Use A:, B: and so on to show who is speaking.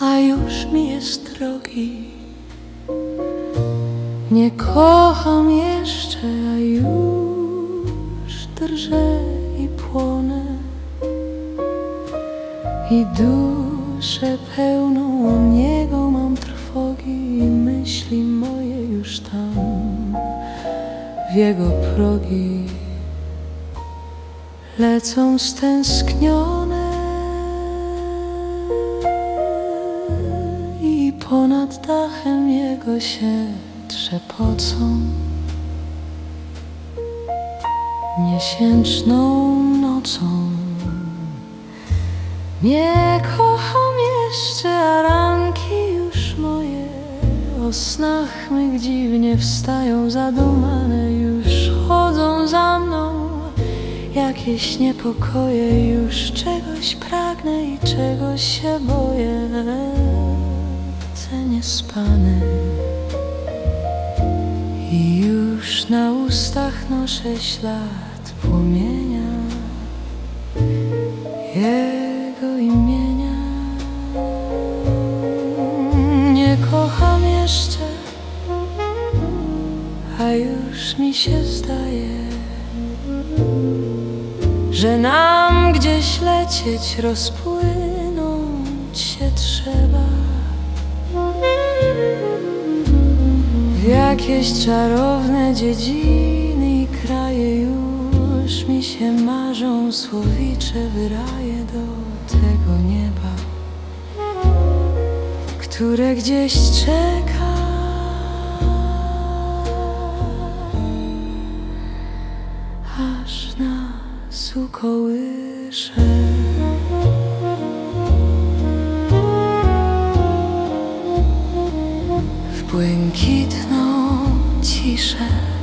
A: A już mi jest drogi. Nie kocham jeszcze, a już drżę i płonę. I duszę pełną o niego mam trwogi i myśli moje już tam w jego progi lecą stęsknione i ponad dachem jego się trzepocą miesięczną nocą. Nie kocham jeszcze, a ranki już moje o snach mych dziwnie wstają zadumane, już chodzą za mną jakieś niepokoje, już czegoś pragnę i czegoś się boję. Te niespane i już na ustach noszę ślad płomienia jego imienia. Nie kocham jeszcze, a już mi się zdaje, że nam gdzieś lecieć, rozpłynąć się trzeba. Jakieś czarowne dziedziny i kraje już mi się marzą słowicze wyraje do tego nieba, które gdzieś czeka. Aż nas ukołysze. 起身。